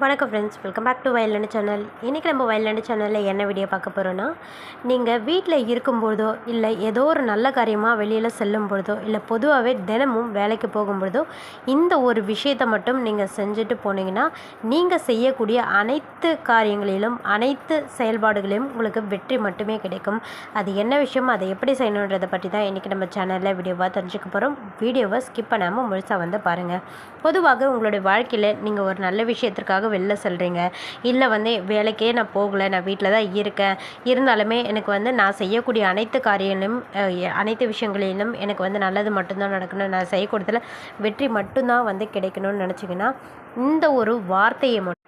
வணக்கம் friends welcome back to Vayalnadu channel இன்றைக்கி நம்ம வயல்நாடு சேனலில் என்ன வீடியோ பார்க்க போகிறோன்னா நீங்கள் வீட்டில் இருக்கும்பொழுதோ இல்லை ஏதோ ஒரு நல்ல காரியமாக வெளியில் செல்லும் பொழுதோ இல்லை பொதுவாகவே தினமும் வேலைக்கு போகும்பொழுதோ இந்த ஒரு விஷயத்தை மட்டும் நீங்கள் செஞ்சுட்டு போனீங்கன்னா நீங்கள் செய்யக்கூடிய அனைத்து காரியங்களிலும் அனைத்து செயல்பாடுகளிலும் உங்களுக்கு வெற்றி மட்டுமே கிடைக்கும். அது என்ன விஷயம் அதை எப்படி செய்யணுன்றதை பற்றி தான் இன்றைக்கி நம்ம சேனலில் வீடியோவாக தெரிஞ்சுக்க போகிறோம் வீடியோவை ஸ்கிப் பண்ணாமல் முழுசாக வந்து பாருங்கள் பொதுவாக உங்களுடைய வாழ்க்கையில் நீங்கள் ஒரு நல்ல விஷயத்திற்காக வெளில செல்கிறீங்க இல்லை வந்து வேலைக்கே நான் போகலை நான் வீட்டில் தான் இருக்கேன். இருந்தாலுமே எனக்கு வந்து நான் செய்யக்கூடிய அனைத்து காரியங்களும் அனைத்து விஷயங்களிலும் எனக்கு வந்து நல்லது மட்டும்தான் நடக்கணும். நான் செய்யக்கூடத்தில் வெற்றி மட்டும்தான் வந்து கிடைக்கணும்னு நினச்சிங்கன்னா இந்த ஒரு வார்த்தையை மட்டும்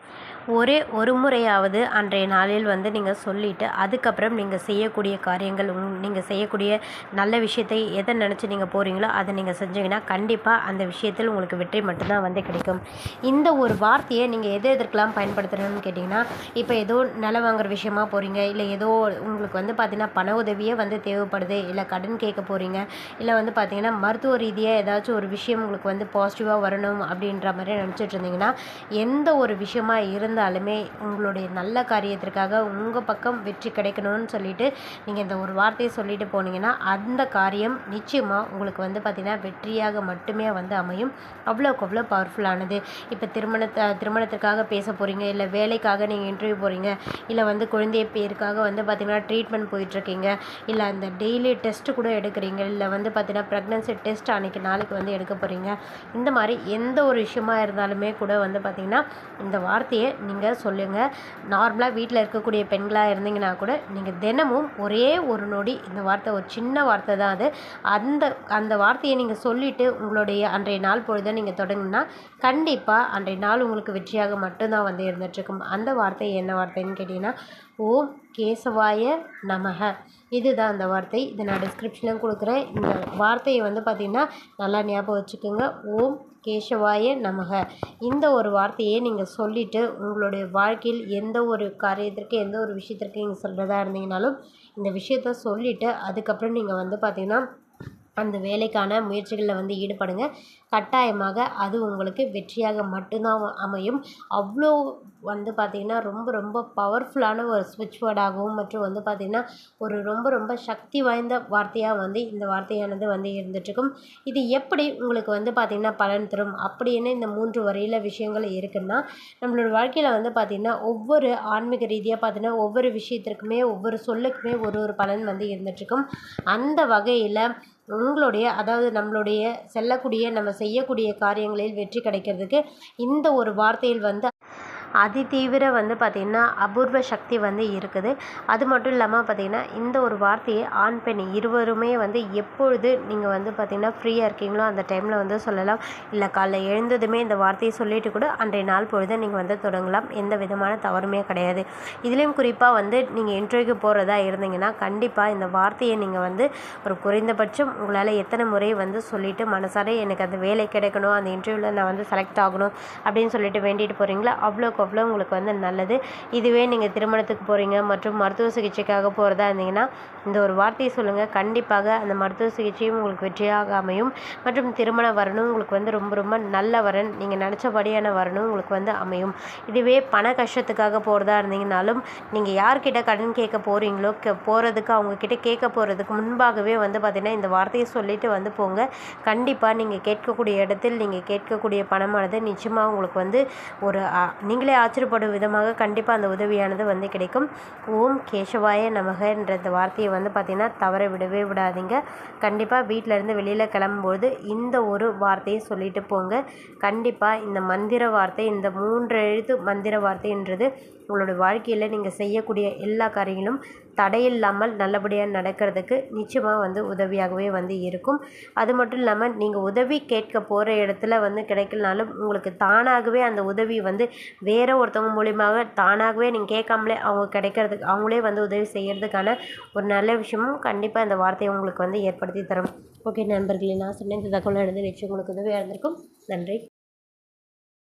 ஒரே ஒரு முறையாவது அன்றைய நாளில் வந்து நீங்கள் சொல்லிவிட்டு அதுக்கப்புறம் நீங்கள் செய்யக்கூடிய காரியங்கள் உங் நீங்கள் செய்யக்கூடிய நல்ல விஷயத்தை எதை நினச்சி நீங்கள் போகிறீங்களோ அதை நீங்கள் செஞ்சீங்கன்னா கண்டிப்பாக அந்த விஷயத்தில் உங்களுக்கு வெற்றி மட்டும்தான் வந்து கிடைக்கும். இந்த ஒரு வார்த்தையை நீங்கள் எது எதற்கெல்லாம் பயன்படுத்துகிறோன்னு கேட்டிங்கன்னா இப்போ ஏதோ நிலம் வாங்குற விஷயமா போகிறீங்க இல்லை ஏதோ உங்களுக்கு வந்து பார்த்திங்கன்னா பண உதவியே வந்து தேவைப்படுது இல்லை கடன் கேட்க போகிறீங்க இல்லை வந்து பார்த்தீங்கன்னா மருத்துவ ரீதியாக ஏதாச்சும் ஒரு விஷயம் உங்களுக்கு வந்து பாசிட்டிவாக வரணும் அப்படின்ற மாதிரி நினச்சிட்டு இருந்தீங்கன்னா எந்த ஒரு விஷயமா இருந்தாலுமே உங்களுடைய நல்ல காரியத்திற்காக உங்கள் பக்கம் வெற்றி கிடைக்கணும்னு சொல்லிட்டு நீங்கள் இந்த ஒரு வார்த்தையை சொல்லிட்டு போனீங்கன்னா அந்த காரியம் நிச்சயமாக உங்களுக்கு வந்து பார்த்திங்கன்னா வெற்றியாக மட்டுமே வந்து அமையும். அவ்வளோக்கு அவ்வளோ பவர்ஃபுல்லானது இப்போ திருமணத்தை திருமணத்திற்காக பேச போகிறீங்க இல்லை வேலைக்காக நீங்கள் இன்டர்வியூ போகிறீங்க இல்லை வந்து குழந்தை பேருக்காக வந்து பார்த்திங்கன்னா ட்ரீட்மெண்ட் போயிட்டுருக்கீங்க இல்லை அந்த டெய்லி டெஸ்ட்டு கூட எடுக்கிறீங்க இல்லை வந்து பார்த்திங்கன்னா ப்ரெக்னன்சி டெஸ்ட் அன்றைக்கி நாளைக்கு வந்து எடுக்க போகிறீங்க இந்த மாதிரி எந்த ஒரு விஷயமா இருந்தாலுமே கூட வந்து பார்த்திங்கன்னா இந்த வார்த்தையை நீங்கள் சொல்லுங்கள் நார்மலாக வீட்டில் இருக்கக்கூடிய பெண்களாக இருந்தீங்கன்னா கூட நீங்கள் தினமும் ஒரே ஒரு நொடி இந்த வார்த்தை ஒரு சின்ன வார்த்தை தான் அது. அந்த அந்த வார்த்தையை நீங்கள் சொல்லிவிட்டு உங்களுடைய அன்றைய நாள் பொழுதை நீங்கள் தொடங்கினா கண்டிப்பாக அன்றைய நாள் உங்களுக்கு வெற்றியாக மட்டும்தான் வந்து இருந்துகிட்ருக்கும் அந்த வார்த்தை என்ன வார்த்தைன்னு கேட்டிங்கன்னா ஓம் கேசவாய நமக. இதுதான் அந்த வார்த்தை. இதை நான் டிஸ்கிரிப்ஷனில் கொடுக்குறேன். இந்த வார்த்தையை வந்து பார்த்திங்கன்னா நல்லா ஞாபகம் வச்சுக்கோங்க. ஓம் கேசவாய நமக. இந்த ஒரு வார்த்தையை நீங்கள் சொல்லிவிட்டு உங்களுடைய வாழ்க்கையில் எந்த ஒரு காரியத்திற்கு எந்த ஒரு விஷயத்திற்கு நீங்கள் சொல்கிறதா இருந்தீங்கனாலும் இந்த விஷயத்த சொல்லிவிட்டு அதுக்கப்புறம் நீங்கள் வந்து பார்த்திங்கன்னா அந்த வேலைக்கான முயற்சிகளில் வந்து ஈடுபடுங்க. கட்டாயமாக அது உங்களுக்கு வெற்றியாக மட்டும்தான் அமையும். அவ்வளோ வந்து பார்த்திங்கன்னா ரொம்ப ரொம்ப பவர்ஃபுல்லான ஒரு ஸ்விட்ச் வேர்டாகவும் மற்றும் வந்து பார்த்திங்கன்னா ஒரு ரொம்ப ரொம்ப சக்தி வாய்ந்த வார்த்தையாக வந்து இந்த வார்த்தையானது வந்து இருந்துகிட்ருக்கும் இது எப்படி உங்களுக்கு வந்து பார்த்திங்கன்னா பலன் தரும்? அப்படின்னு இந்த மூன்று வரையில் விஷயங்கள் இருக்குன்னா நம்மளோட வாழ்க்கையில் வந்து பார்த்திங்கன்னா ஒவ்வொரு ஆன்மீக ரீதியாக பார்த்தீங்கன்னா ஒவ்வொரு விஷயத்திற்குமே ஒவ்வொரு சொல்லுக்குமே ஒரு ஒரு பலன் வந்து இருந்துகிட்ருக்கும் அந்த வகையில் உங்களுடைய அதாவது நம்மளுடைய செல்லக்கூடிய நம்ம செய்யக்கூடிய காரியங்களில் வெற்றி கிடைக்கிறதுக்கு இந்த ஒரு வார்த்தையில் வந்து அதிதீவிர வந்து பார்த்திங்கன்னா அபூர்வ சக்தி வந்து இருக்குது. அது மட்டும் இல்லாமல் பார்த்திங்கன்னா இந்த ஒரு வார்த்தையை ஆண் பெண் இருவருமே வந்து எப்பொழுது நீங்கள் வந்து பார்த்திங்கன்னா ஃப்ரீயாக இருக்கீங்களோ அந்த டைமில் வந்து சொல்லலாம். இல்லை காலைல எழுந்ததுமே இந்த வார்த்தையை சொல்லிட்டு கூட அன்றைய நாள் பொழுது நீங்கள் வந்து தொடங்கலாம். எந்த விதமான தவறுமே கிடையாது. இதுலேயும் குறிப்பாக வந்து நீங்கள் இன்டர்வியூக்கு போகிறதா இருந்தீங்கன்னா கண்டிப்பாக இந்த வார்த்தையை நீங்கள் வந்து ஒரு குறைந்தபட்சம் உங்களால் எத்தனை முறை வந்து சொல்லிவிட்டு மனசார எனக்கு அந்த வேலை கிடைக்கணும் அந்த இன்டர்வியூவில் நான் வந்து செலக்ட் ஆகணும் அப்படின்னு சொல்லிட்டு வேண்டிட்டு போகிறீங்களா அவ்வளோக்கு அவ்வளோ உங்களுக்கு வந்து நல்லது. இதுவே நீங்கள் திருமணத்துக்கு போகிறீங்க மற்றும் மருத்துவ சிகிச்சைக்காக போகிறதா இருந்தீங்கன்னா இந்த ஒரு வார்த்தையை சொல்லுங்கள் கண்டிப்பாக அந்த மருத்துவ சிகிச்சையும் உங்களுக்கு வெற்றியாக அமையும் மற்றும் திருமண வரணும் உங்களுக்கு வந்து ரொம்ப ரொம்ப நல்ல வரன். நீங்கள் நினச்சபடியான வரணும் உங்களுக்கு வந்து அமையும். இதுவே பண கஷ்டத்துக்காக போகிறதா இருந்தீங்கனாலும் நீங்கள் யார்கிட்ட கடன் கேட்க போகிறீங்களோ கே போகிறதுக்கு அவங்கக்கிட்ட கேட்க போகிறதுக்கு முன்பாகவே வந்து பார்த்திங்கன்னா இந்த வார்த்தையை சொல்லிட்டு வந்து போங்க. கண்டிப்பாக நீங்கள் கேட்கக்கூடிய இடத்தில் நீங்கள் கேட்கக்கூடிய பணமானது நிச்சயமாக உங்களுக்கு வந்து ஒரு நீங்கள் நீங்களே ஆச்சரியப்படும் விதமாக கண்டிப்பாக அந்த உதவியானது வந்து கிடைக்கும். ஓம் கேசவாய நமகன்ற இந்த வார்த்தையை வந்து பார்த்திங்கன்னா தவற விடவே விடாதீங்க. கண்டிப்பாக வீட்டிலேருந்து வெளியில் கிளம்பும்போது இந்த ஒரு வார்த்தையை சொல்லிட்டு போங்க. கண்டிப்பாக இந்த மந்திர வார்த்தை இந்த மூன்று எழுத்து மந்திர வார்த்தைன்றது உங்களோட வாழ்க்கையில் நீங்கள் செய்யக்கூடிய எல்லா காரியங்களும் தடையில்லாமல் நல்லபடியாக நடக்கிறதுக்கு நிச்சயமாக வந்து உதவியாகவே வந்து இருக்கும். அது மட்டும் இல்லாமல் நீங்கள் உதவி கேட்க போகிற இடத்துல வந்து கிடைக்கலனாலும் உங்களுக்கு தானாகவே அந்த உதவி வந்து வேறு ஒருத்தவங்க மூலியமாக தானாகவே நீங்கள் கேட்காமலே அவங்க கிடைக்கிறதுக்கு அவங்களே வந்து உதவி செய்கிறதுக்கான ஒரு நல்ல விஷயமும் கண்டிப்பாக இந்த வார்த்தையை உங்களுக்கு வந்து ஏற்படுத்தி தரும். ஓகே நண்பர்களே நான் சொன்ன இந்த தகவல் நிச்சயம் உங்களுக்கு உதவியாக இருந்திருக்கும். நன்றி.